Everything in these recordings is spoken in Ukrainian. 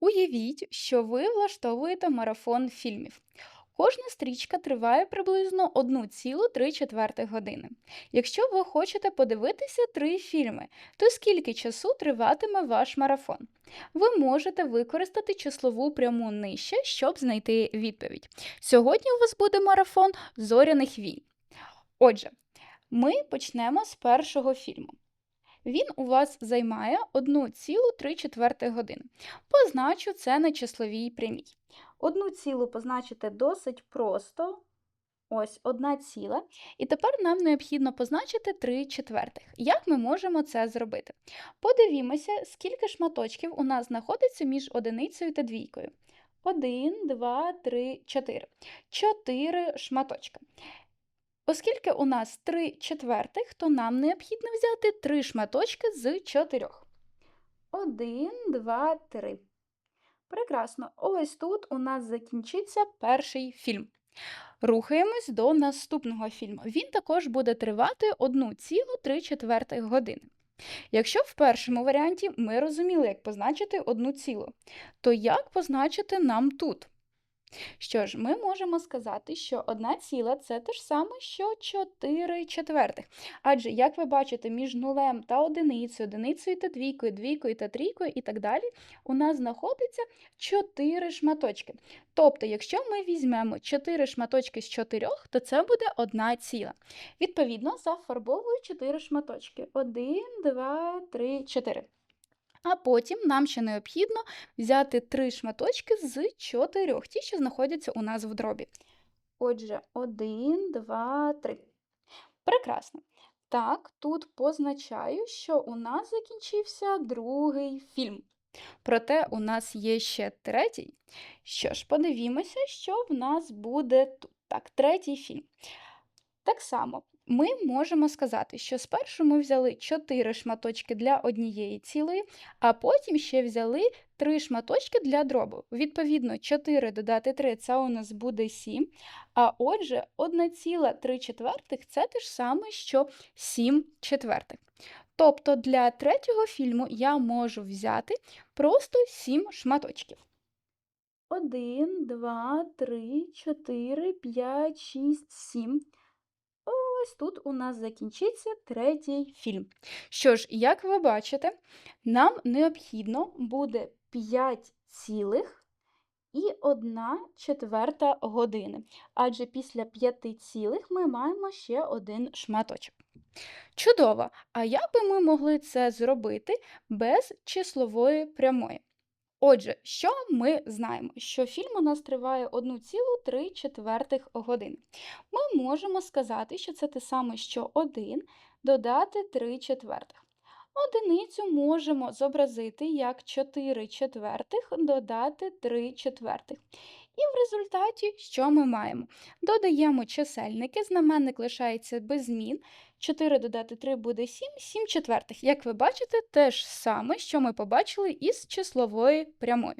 Уявіть, що ви влаштовуєте марафон фільмів. Кожна стрічка триває приблизно 1,3 години. Якщо ви хочете подивитися три фільми, то скільки часу триватиме ваш марафон? Ви можете використати числову пряму нижче, щоб знайти відповідь. Сьогодні у вас буде марафон зоряних війн. Отже, ми почнемо з першого фільму. Він у вас займає 1,3 години. Позначу це на числовій прямій. Одну цілу позначити досить просто. Ось одна ціла. І тепер нам необхідно позначити 3 четвертих. Як ми можемо це зробити? Подивімося, скільки шматочків у нас знаходиться між одиницею та двійкою. 1, 2, 3, 4. 4 шматочка. Оскільки у нас 3 четвертих, то нам необхідно взяти 3 шматочки з 4. 1, 2, 3. Прекрасно. Ось тут у нас закінчиться перший фільм. Рухаємось до наступного фільму. Він також буде тривати 1,3 години. Якщо в першому варіанті ми розуміли, як позначити одну цілу, то як позначити нам тут? Що ж, ми можемо сказати, що одна ціла це те ж саме, що 4 четвертих. Адже, як ви бачите, між нулем та одиницею, одиницею та двійкою, двійкою та трійкою і так далі, у нас знаходиться 4 шматочки. Тобто, якщо ми візьмемо 4 шматочки з 4, то це буде одна ціла. Відповідно, зафарбовую 4 шматочки. 1, 2, 3, 4. А потім нам ще необхідно взяти три шматочки з чотирьох, ті, що знаходяться у нас в дробі. Отже, один, два, три. Прекрасно. Так, тут позначаю, що у нас закінчився другий фільм. Проте у нас є ще третій. Що ж, подивімося, що в нас буде тут. Так, третій фільм. Так само ми можемо сказати, що спершу ми взяли 4 шматочки для однієї цілої, а потім ще взяли 3 шматочки для дробу. Відповідно, 4 додати 3 це у нас буде 7. А отже, 1,3 четвертих це те ж саме, що 7 четвертих. Тобто для третього фільму я можу взяти просто 7 шматочків. 1, 2, 3, 4, 5, 6, 7. Ось тут у нас закінчиться третій фільм. Що ж, як ви бачите, нам необхідно буде 5 цілих і 1 четверта години. Адже після 5 цілих ми маємо ще один шматочок. Чудово! А як би ми могли це зробити без числової прямої? Отже, що ми знаємо? Що фільм у нас триває 1,3 години. Ми можемо сказати, що це те саме, що 1 додати 3 четвертих. Одиницю можемо зобразити як 4 четвертих додати 3 четвертих. І в результаті, що ми маємо? Додаємо чисельники, знаменник лишається без змін. 4 додати 3 буде 7, 7 четвертих. Як ви бачите, те ж саме, що ми побачили із числової прямої.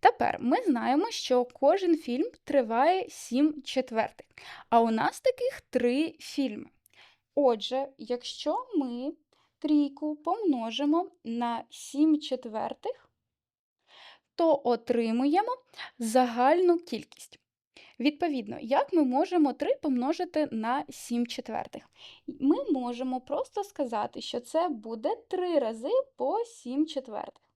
Тепер ми знаємо, що кожен фільм триває 7 четвертих. А у нас таких 3 фільми. Отже, якщо ми трійку помножимо на 7 четвертих, то отримуємо загальну кількість. Відповідно, як ми можемо 3 помножити на 7 четвертих? Ми можемо просто сказати, що це буде 3 рази по 7 четвертих.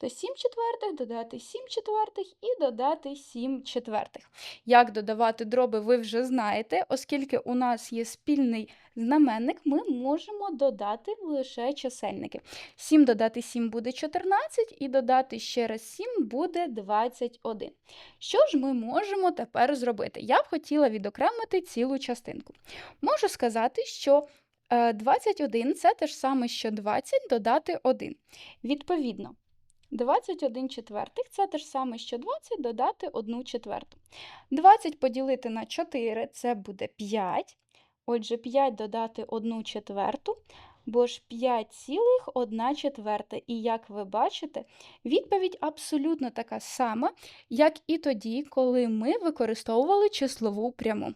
То 7 четвертих додати 7 четвертих і додати 7 четвертих. Як додавати дроби, ви вже знаєте, оскільки у нас є спільний знаменник, ми можемо додати лише чисельники. 7 додати 7 буде 14, і додати ще раз 7 буде 21. Що ж ми можемо тепер зробити? Я б хотіла відокремити цілу частинку. Можу сказати, що 21 це те ж саме, що 20 додати 1. Відповідно. 21 четвертих це те ж саме, що 20 додати 1 четверту. 20 поділити на 4 це буде 5. Отже, 5 додати 1 четверту, бо ж 5 цілих 1 четверта. І як ви бачите, відповідь абсолютно така сама, як і тоді, коли ми використовували числову пряму.